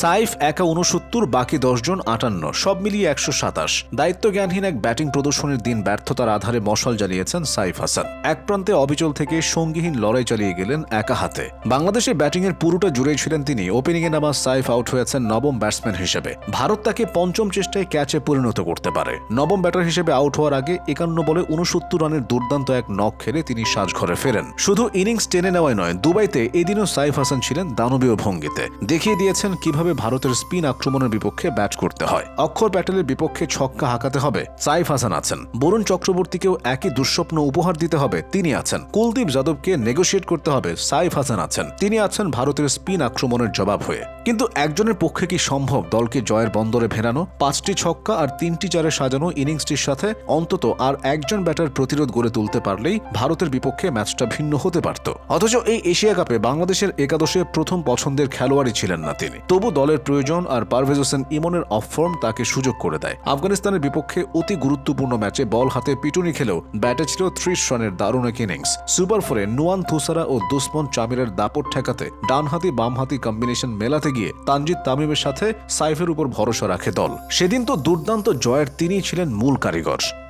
সাইফ একা উনসত্তর বাকি দশজন আটান্ন, সব মিলিয়ে একশো সাতাশ। দায়িত্বজ্ঞানহীন এক ব্যাটিং প্রদর্শনের দিন ব্যর্থতার আধারে মশাল জ্বালিয়েছেন সাইফ হাসান। এক প্রান্তে অবিচল থেকে সঙ্গীহীন লড়াই চালিয়ে গেলেন একা হাতে। বাংলাদেশে ব্যাটিংয়ের পুরোটা জুড়েই ছিলেন তিনি। ওপেনিংয়ে নামা সাইফ আউট হয়েছেন নবম ব্যাটসম্যান হিসেবে। ভারত তাকে পঞ্চম চেষ্টায় ক্যাচে পরিণত করতে পারে। নবম ব্যাটার হিসেবে আউট হওয়ার আগে একান্ন বলে উনসত্তর রানের দুর্দান্ত এক নক খেলে তিনি সাজঘরে ফেরেন। শুধু ইনিংস টেনে নেওয়াই নয়, দুবাইতে এদিনও সাইফ হাসান ছিলেন দানবীয় ভঙ্গিতে। দেখিয়ে দিয়েছেন কীভাবে ভারতের স্পিন আক্রমণের বিপক্ষে ব্যাট করতে হয়। অক্ষর প্যাটেলের বিপক্ষে ছক্কা হাঁকাতে হবে, সাইফ হাসান আছেন। বরুণ চক্রবর্তীকেও একই দুঃস্বপ্ন উপহার দিতে হবে, তিনি আছেন। কুলদীপ যাদবকে নেগোশিয়েট করতে হবে, সাইফ হাসান আছেন। তিনি আছেন ভারতের স্পিন আক্রমণের জবাব হয়ে। কিন্তু একজনের পক্ষে কি সম্ভব দলকে জয়ের বন্দরে ভেড়ানো পাঁচটি ছক্কা আর তিনটি চারে সাজানো ইনিংসটির সাথে অন্তত আর একজন ব্যাটার প্রতিরোধ গড়ে তুলতে পারলেই ভারতের বিপক্ষে ম্যাচটা ভিন্ন হতে পারত। অথচ এই এশিয়া কাপে বাংলাদেশের একাদশে প্রথম পছন্দের খেলোয়াড়ই ছিলেন না তিনি। তবু দলের প্রয়োজন আর পারভেজ হোসেন ইমনের অফ ফর্ম তাকে সুযোগ করে দেয়। আফগানিস্তানের বিপক্ষে অতি গুরুত্বপূর্ণ ম্যাচে বল হাতে পিটুনি খেলেও ব্যাটে ছিল ত্রিশ রানের দারুণ এক ইনিংস সুপার ফোরে নুয়ান থুসারা ও দুসমন চামিরের দাপট ঠেকাতে ডানহাতি, বামহাতি কম্বিনেশন মেলাতে গিয়ে তানজিদ তামিমের সাথে সাইফের উপর ভরসা রাখে দল। সেদিন তো দুর্দান্ত জয়ের তিনিই ছিলেন মূল কারিগর।